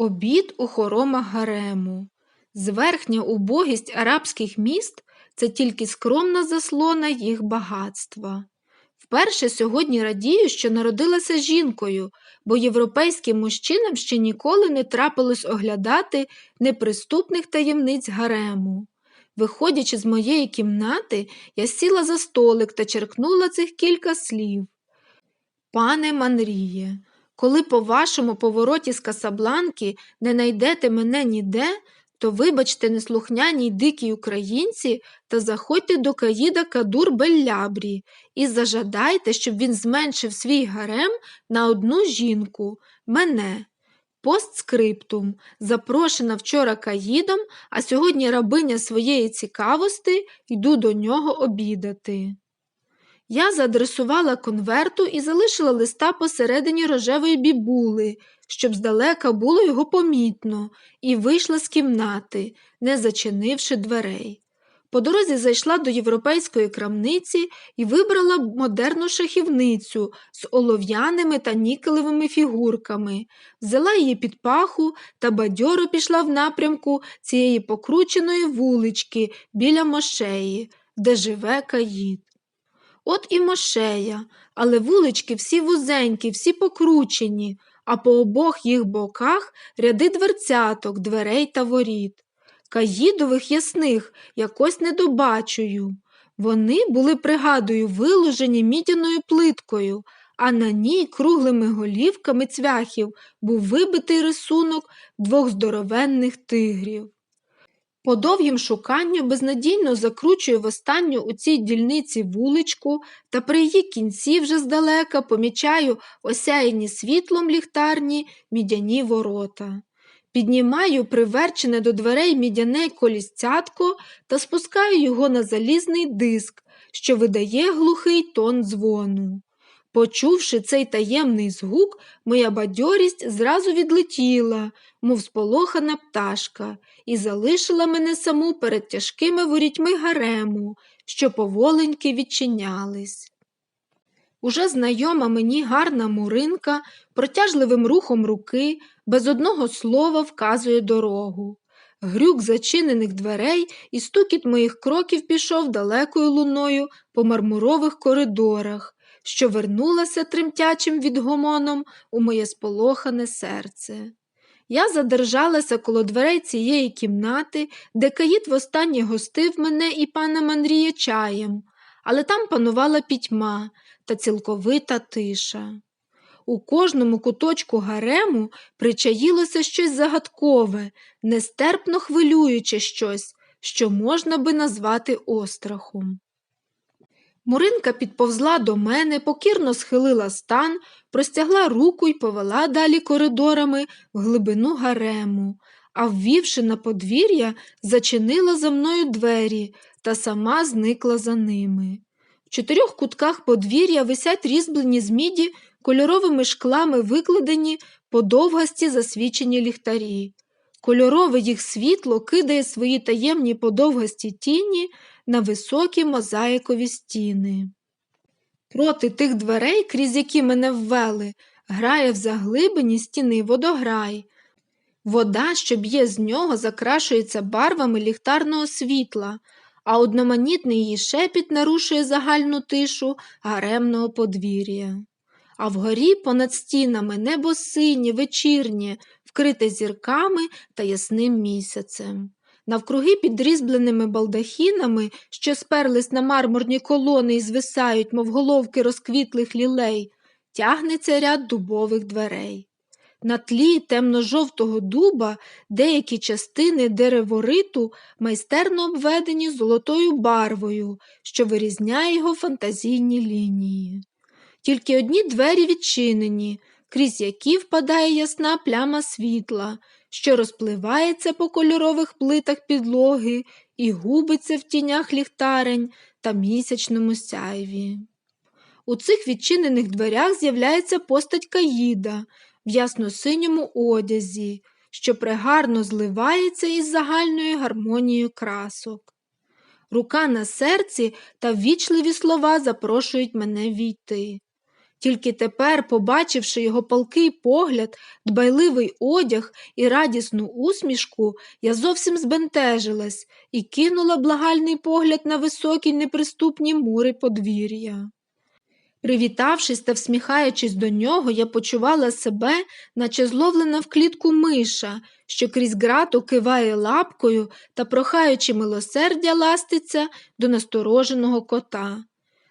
Обід у хоромах гарему. Зверхня убогість арабських міст це тільки скромна заслона їх багатства. Вперше сьогодні радію, що народилася жінкою, бо європейським мужчинам ще ніколи не трапилось оглядати неприступних таємниць гарему. Виходячи з моєї кімнати, я сіла за столик та черкнула цих кілька слів. Пане Манріє, коли по вашому повороті з Касабланки не найдете мене ніде, то вибачте неслухняні й дикі українці та заходьте до Каїда Кадур Беллябрі і зажадайте, щоб він зменшив свій гарем на одну жінку, мене. Постскриптум, запрошена вчора Каїдом, а сьогодні рабиня своєї цікавості, йду до нього обідати. Я заадресувала конверту і залишила листа посередині рожевої бібули, щоб здалека було його помітно, і вийшла з кімнати, не зачинивши дверей. По дорозі зайшла до європейської крамниці і вибрала модерну шахівницю з олов'яними та нікелевими фігурками, взяла її під паху та бадьоро пішла в напрямку цієї покрученої вулички біля мошеї, де живе Каїд. От і мошея, але вулички всі вузенькі, всі покручені, а по обох їх боках ряди дверцяток, дверей та воріт. Каїдових ясних якось не добачую. Вони були, пригадую, виложені мідяною плиткою, а на ній круглими голівками цвяхів був вибитий рисунок двох здоровенних тигрів. По довгім шуканню безнадійно закручую в останню у цій дільниці вуличку та при її кінці вже здалека помічаю осяяні світлом ліхтарні мідяні ворота. Піднімаю приверчене до дверей мідяне колісцятко та спускаю його на залізний диск, що видає глухий тон дзвону. Почувши цей таємний згук, моя бадьорість зразу відлетіла, мов сполохана пташка, і залишила мене саму перед тяжкими ворітьми гарему, що поволеньки відчинялись. Уже знайома мені гарна муринка протяжливим рухом руки, без одного слова вказує дорогу. Грюк зачинених дверей і стукіт моїх кроків пішов далекою луною по мармурових коридорах, що вернулася тремтячим відгомоном у моє сполохане серце. Я задержалася коло дверей цієї кімнати, де Каїд востаннє гостив мене і пана Мандрія чаєм, але там панувала пітьма та цілковита тиша. У кожному куточку гарему причаїлося щось загадкове, нестерпно хвилююче щось, що можна би назвати острахом. Муринка підповзла до мене, покірно схилила стан, простягла руку і повела далі коридорами в глибину гарему, а ввівши на подвір'я, зачинила за мною двері та сама зникла за ними. В чотирьох кутках подвір'я висять різьблені з міді кольоровими шклами викладені подовгасті засвічені ліхтарі. Кольорове їх світло кидає свої таємні подовгасті тіні на високі мозаїкові стіни. Проти тих дверей, крізь які мене ввели, грає в заглибині стіни водограй. Вода, що б'є з нього, закрашується барвами ліхтарного світла, а одноманітний її шепіт нарушує загальну тишу гаремного подвір'я. А вгорі понад стінами небо синє, вечірнє, вкрите зірками та ясним місяцем. Навкруги під різьбленими балдахінами, що сперлись на мармурні колони і звисають, мов головки розквітлих лілей, тягнеться ряд дубових дверей. На тлі темно-жовтого дуба деякі частини деревориту майстерно обведені золотою барвою, що вирізняє його фантазійні лінії. Тільки одні двері відчинені, крізь які впадає ясна пляма світла, що розпливається по кольорових плитах підлоги і губиться в тінях ліхтарень та місячному сяйві. У цих відчинених дверях з'являється постать Каїда в ясно-синьому одязі, що пригарно зливається із загальною гармонією красок. Рука на серці та ввічливі слова запрошують мене війти. Тільки тепер, побачивши його палкий погляд, дбайливий одяг і радісну усмішку, я зовсім збентежилась і кинула благальний погляд на високі неприступні мури подвір'я. Привітавшись та всміхаючись до нього, я почувала себе, наче зловлена в клітку миша, що крізь грату киває лапкою та, прохаючи милосердя, ластиться до настороженого кота.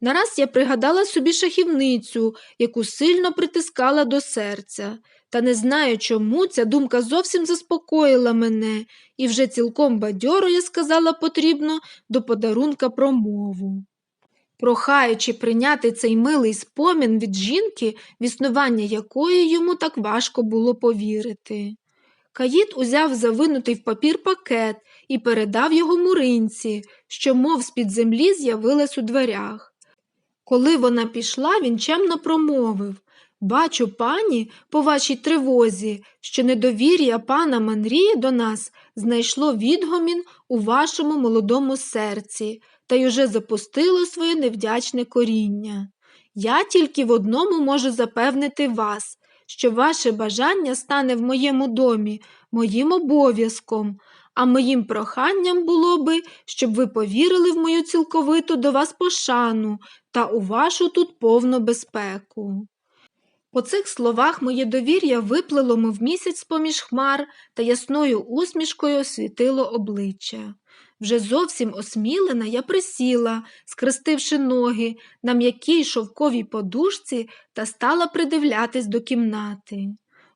Нараз я пригадала собі шахівницю, яку сильно притискала до серця, та не знаю, чому ця думка зовсім заспокоїла мене, і вже цілком бадьоро я сказала потрібно до подарунка промову. Прохаючи прийняти цей милий спомін від жінки, в існування якої йому так важко було повірити. Каїт узяв завинутий в папір пакет і передав його муринці, що, мов з-під землі, з'явилась у дверях. Коли вона пішла, він чемно промовив Бачу, пані, по вашій тривозі, що недовір'я пана Манрії до нас знайшло відгомін у вашому молодому серці та й уже запустило своє невдячне коріння. Я тільки в одному можу запевнити вас, що ваше бажання стане в моєму домі моїм обов'язком, а моїм проханням було би, щоб ви повірили в мою цілковиту до вас пошану та у вашу тут повну безпеку. По цих словах моє довір'я виплило мов місяць поміж хмар та ясною усмішкою освітило обличчя. Вже зовсім осмілена я присіла, скрестивши ноги на м'якій шовковій подушці та стала придивлятись до кімнати.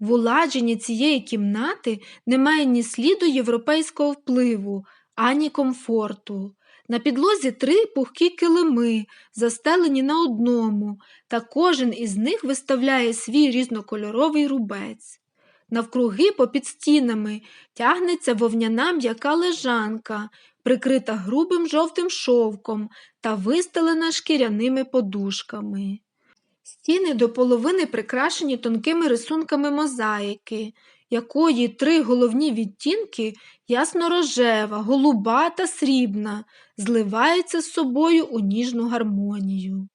В уладженні цієї кімнати немає ні сліду європейського впливу, ані комфорту. На підлозі три пухкі килими, застелені на одному, та кожен із них виставляє свій різнокольоровий рубець. Навкруги попід стінами тягнеться вовняна м'яка лежанка, прикрита грубим жовтим шовком та вистелена шкіряними подушками. Стіни до половини прикрашені тонкими рисунками мозаїки, якої три головні відтінки ясно рожева, голуба та срібна, зливаються з собою у ніжну гармонію.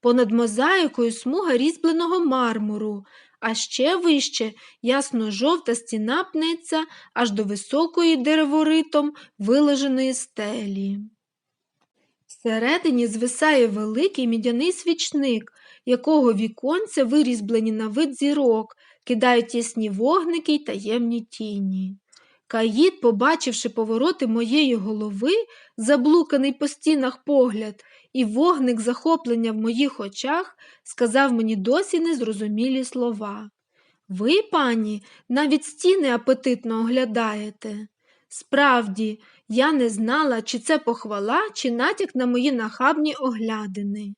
Понад мозаїкою смуга різьбленого мармуру, а ще вище ясно жовта стіна пнеться аж до високої дереворитом вилеженої стелі. Всередині звисає великий мідяний свічник, якого віконця вирізблені на вид зірок, кидають ясні вогники й таємні тіні. Каїд, побачивши повороти моєї голови, заблуканий по стінах погляд, і вогник захоплення в моїх очах, сказав мені досі незрозумілі слова. Ви, пані, навіть стіни апетитно оглядаєте. Справді, я не знала, чи це похвала, чи натяк на мої нахабні оглядини.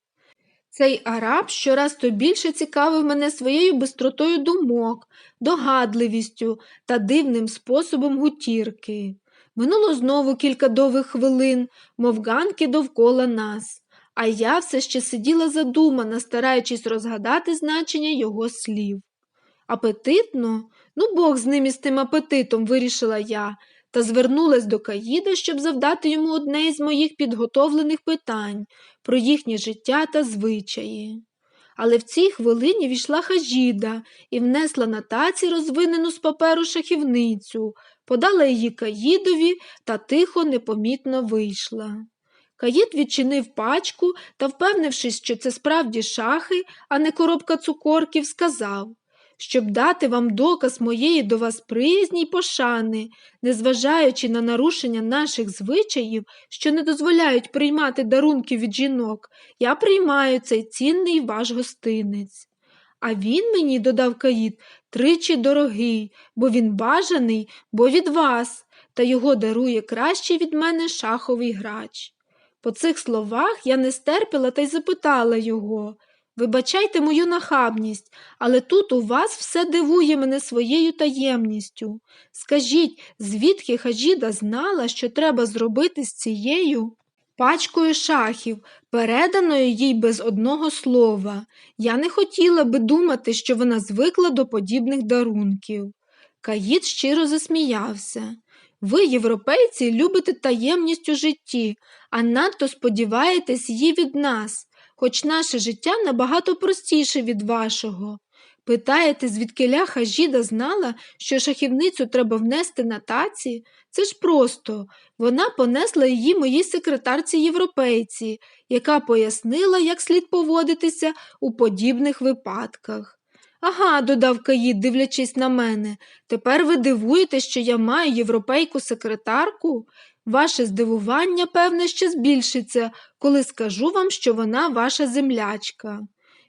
Цей араб щораз то більше цікавив мене своєю бистротою думок, догадливістю та дивним способом гутірки. Минуло знову кілька довгих хвилин, мов ганки довкола нас, а я все ще сиділа задумана, стараючись розгадати значення його слів. Апетитно? Ну, Бог з ним і з тим апетитом, вирішила я, та звернулась до Каїда, щоб завдати йому одне із моїх підготовлених питань про їхнє життя та звичаї. Але в цій хвилині війшла хажіда і внесла на таці розвинену з паперу шахівницю, подала її Каїдові та тихо, непомітно вийшла. Каїд відчинив пачку та, впевнившись, що це справді шахи, а не коробка цукорків, сказав щоб дати вам доказ моєї до вас приязні й пошани, незважаючи на нарушення наших звичаїв, що не дозволяють приймати дарунки від жінок, я приймаю цей цінний ваш гостинець. А він мені, додав Каїд, тричі дорогий, бо він бажаний, бо від вас, та його дарує краще від мене шаховий грач. По цих словах я не стерпіла та й запитала його Вибачайте мою нахабність, але тут у вас все дивує мене своєю таємністю. Скажіть, звідки Хаджіда знала, що треба зробити з цією пачкою шахів, переданою їй без одного слова. Я не хотіла би думати, що вона звикла до подібних дарунків. Каїд щиро засміявся. Ви, європейці, любите таємність у житті, а надто сподіваєтесь її від нас. Хоч наше життя набагато простіше від вашого. Питаєте, звідки Хажіда знала, що шахівницю треба внести на таці? Це ж просто. Вона понесла її моїй секретарці європейці, яка пояснила, як слід поводитися у подібних випадках. Ага, додав Каїд, дивлячись на мене, тепер ви дивуєте, що я маю європейку секретарку? Ваше здивування, певне, ще збільшиться, коли скажу вам, що вона ваша землячка.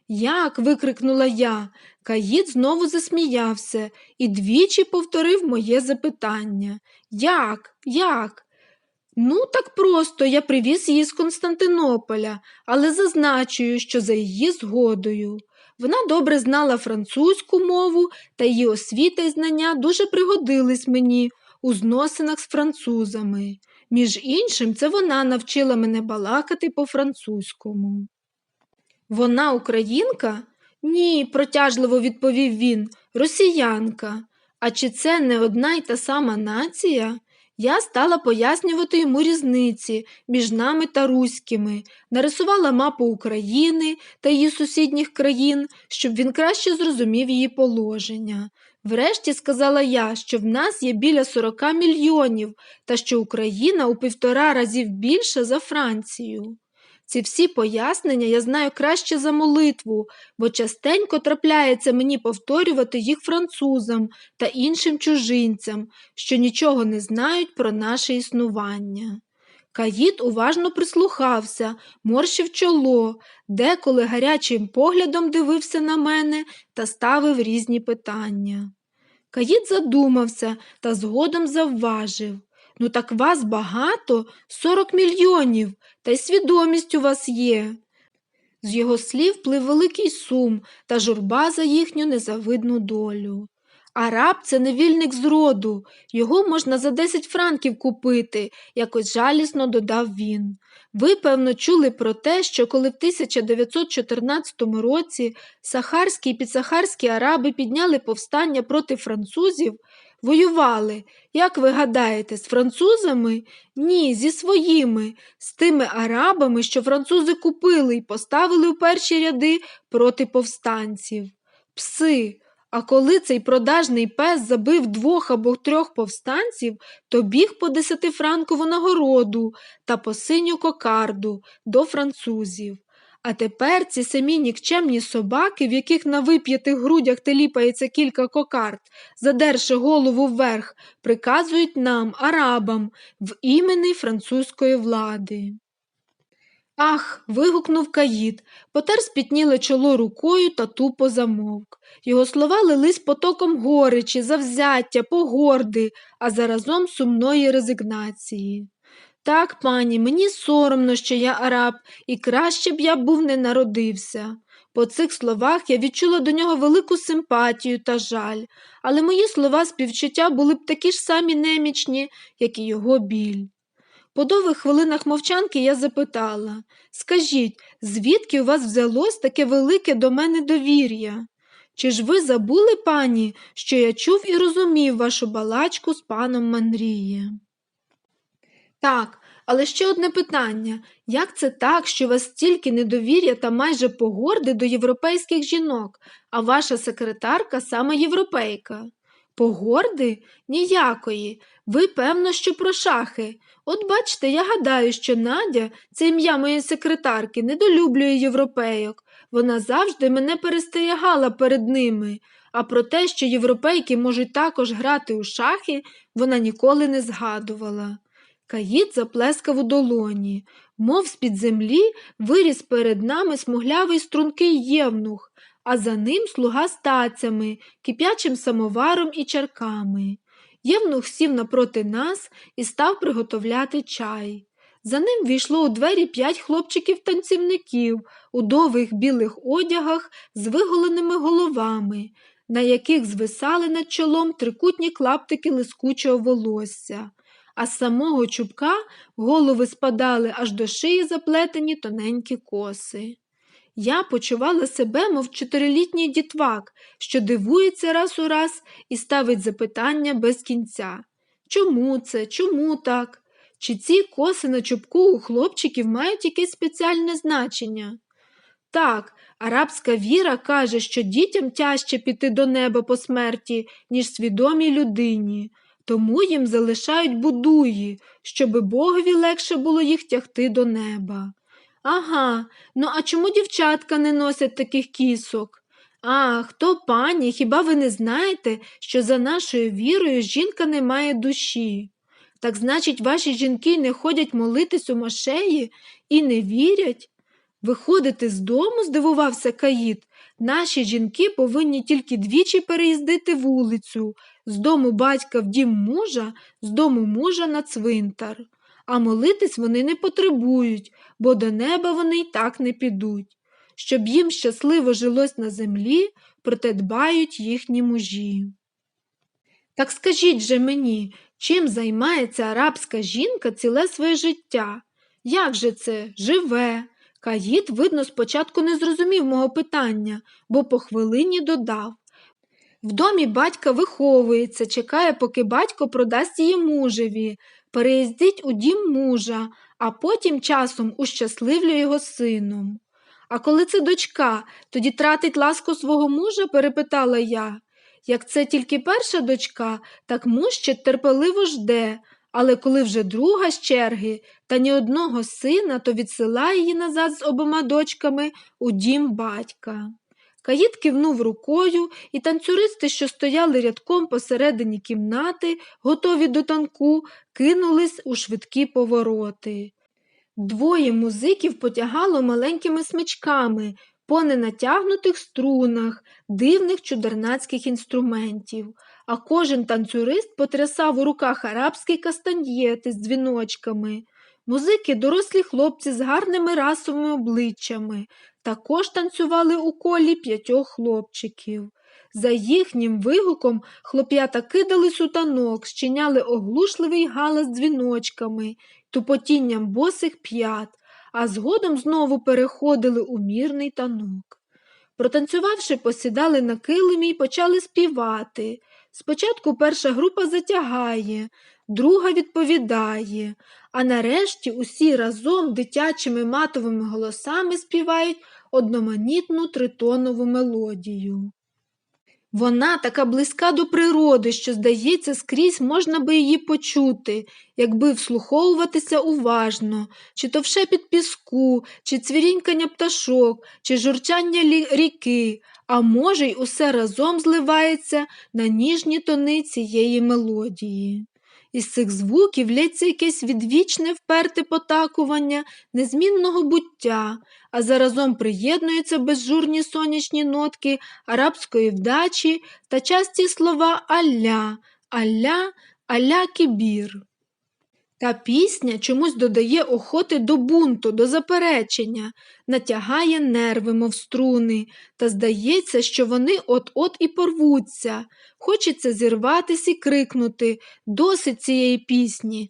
Як? викрикнула я. Каїд знову засміявся і двічі повторив моє запитання. Як? Як? Ну, так просто я привіз її з Константинополя, але зазначую, що за її згодою. Вона добре знала французьку мову, та її освіта і знання дуже пригодились мені у зносинах з французами. Між іншим, це вона навчила мене балакати по-французькому. Вона українка? Ні, протяжливо відповів він, росіянка. А чи це не одна й та сама нація? Я стала пояснювати йому різниці між нами та руськими, нарисувала мапу України та її сусідніх країн, щоб він краще зрозумів її положення. Врешті сказала я, що в нас є біля 40 мільйонів та що Україна у півтора разів більша за Францію. Ці всі пояснення я знаю краще за молитву, бо частенько трапляється мені повторювати їх французам та іншим чужинцям, що нічого не знають про наше існування. Каїд уважно прислухався, морщив чоло, деколи гарячим поглядом дивився на мене та ставив різні питання. Каїд задумався та згодом завважив Ну, так вас багато, сорок мільйонів, та й свідомість у вас є. З його слів плив великий сум та журба за їхню незавидну долю. Араб це невільник з роду, його можна за 10 франків купити, якось жалісно додав він. Ви, певно, чули про те, що коли в 1914 році сахарські і підсахарські араби підняли повстання проти французів, воювали, як ви гадаєте, з французами? Ні, зі своїми, з тими арабами, що французи купили і поставили у перші ряди проти повстанців. Пси. А коли цей продажний пес забив двох або трьох повстанців, то біг по десятифранкову нагороду та по синю кокарду до французів. А тепер ці самі нікчемні собаки, в яких на вип'ятих грудях теліпається кілька кокард, задерши голову вверх, приказують нам, арабам, в імені французької влади. Ах. вигукнув Каїд, потер спітніле чоло рукою та тупо замовк. Його слова лились потоком горечі, завзяття, погорди, а заразом сумної резигнації. Так, пані, мені соромно, що я араб, і краще б я був не народився. По цих словах я відчула до нього велику симпатію та жаль, але мої слова співчуття були б такі ж самі немічні, як і його біль. По довгих хвилинах мовчанки я запитала Скажіть, звідки у вас взялось таке велике до мене довір'я? Чи ж ви забули, пані, що я чув і розумів вашу балачку з паном Манрієм? Так, але ще одне питання як це так, що у вас стільки недовір'я та майже погорди до європейських жінок, а ваша секретарка саме європейка? Погорди? Ніякої. Ви, певно, що про шахи. От бачите, я гадаю, що Надя, це ім'я моєї секретарки, недолюблює європейок. Вона завжди мене перестерігала перед ними, а про те, що європейки можуть також грати у шахи, вона ніколи не згадувала. Каїд заплескав у долоні, мов з-під землі виріс перед нами смуглявий стрункий євнух, а за ним слуга з тацями, кип'ячим самоваром і чарками. Євнух сів напроти нас і став приготовляти чай. За ним війшло у двері п'ять хлопчиків-танцівників у довгих білих одягах з виголеними головами, на яких звисали над чолом трикутні клаптики лискучого волосся а з самого чубка голови спадали аж до шиї заплетені тоненькі коси. Я почувала себе, мов чотирилітній дітвак, що дивується раз у раз і ставить запитання без кінця. Чому це? Чому так? Чи ці коси на чубку у хлопчиків мають якесь спеціальне значення? Так, арабська віра каже, що дітям тяжче піти до неба по смерті, ніж свідомій людині, тому їм залишають будуї, щоби Богові легше було їх тягти до неба. Ага, ну а чому дівчатка не носять таких кісок? Ах, то пані, хіба ви не знаєте, що за нашою вірою жінка не має душі? Так значить, ваші жінки не ходять молитись у мошеї і не вірять? Виходити з дому, здивувався Каїд. Наші жінки повинні тільки двічі переїздити вулицю, з дому батька в дім мужа, з дому мужа на цвинтар. А молитись вони не потребують, бо до неба вони й так не підуть. Щоб їм щасливо жилось на землі, проте дбають їхні мужі. Так скажіть же мені, чим займається арабська жінка ціле своє життя? Як же це живе? Каїд, видно, спочатку не зрозумів мого питання, бо по хвилині додав. В домі батька виховується, чекає, поки батько продасть її мужеві, переїздить у дім мужа, а потім часом ущасливлює його сином. А коли це дочка, тоді тратить ласку свого мужа? перепитала я. Як це тільки перша дочка, так муж ще терпеливо жде, але коли вже друга з черги та ні одного сина, то відсилає її назад з обома дочками у дім батька. Каїд кивнув рукою, і танцюристи, що стояли рядком посередині кімнати, готові до танку, кинулись у швидкі повороти. Двоє музиків потягало маленькими смичками по ненатягнутих струнах, дивних чудернацьких інструментів, а кожен танцюрист потрясав у руках арабські кастаньєти з дзвіночками. Музики, дорослі хлопці з гарними расовими обличчями, також танцювали у колі п'ятьох хлопчиків. За їхнім вигуком хлоп'ята кидались у танок, щиняли оглушливий галас дзвіночками, тупотінням босих п'ят, а згодом знову переходили у мірний танок. Протанцювавши, посідали на килимі й почали співати. Спочатку перша група затягає, друга відповідає, а нарешті усі разом дитячими матовими голосами співають одноманітну тритонову мелодію. Вона така близька до природи, що, здається, скрізь можна би її почути, якби вслуховуватися уважно, чи то в шепіт піску, чи цвірінькання пташок, чи журчання ріки, а може, й усе разом зливається на ніжні тони цієї мелодії. Із цих звуків лється якесь відвічне вперте потакування незмінного буття, а заразом приєднуються безжурні сонячні нотки арабської вдачі та часті слова Алля, Алля, Алля Кібір. Та пісня чомусь додає охоти до бунту, до заперечення, натягає нерви, мов струни, та здається, що вони от-от і порвуться. Хочеться зірватися і крикнути досить цієї пісні.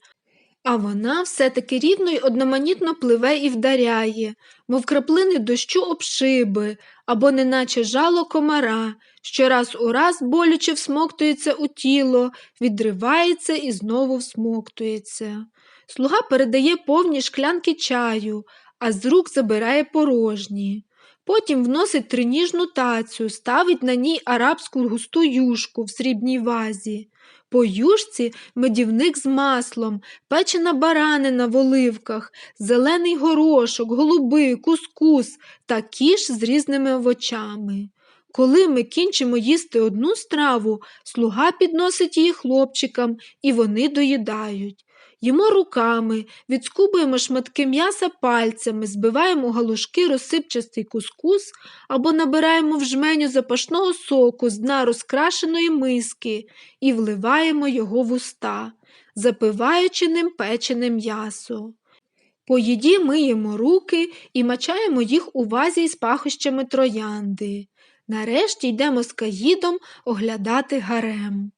А вона все-таки рівно й одноманітно пливе і вдаряє, мов краплини дощу об шиби, або неначе жало комара, що раз у раз болюче всмоктується у тіло, відривається і знову всмоктується. Слуга передає повні шклянки чаю, а з рук забирає порожні. Потім вносить триніжну тацю, ставить на ній арабську густу юшку в срібній вазі. По юшці медівник з маслом, печена баранина в оливках, зелений горошок, голуби, кускус та кіш з різними овочами. Коли ми кінчимо їсти одну страву, слуга підносить її хлопчикам, і вони доїдають. Їмо руками, відскубуємо шматки м'яса пальцями, збиваємо галушки розсипчастий кускус або набираємо в жменю запашного соку з дна розкрашеної миски і вливаємо його в уста, запиваючи ним печене м'ясо. По їді миємо руки і мачаємо їх у вазі з пахощами троянди. Нарешті йдемо з каїдом оглядати гарем.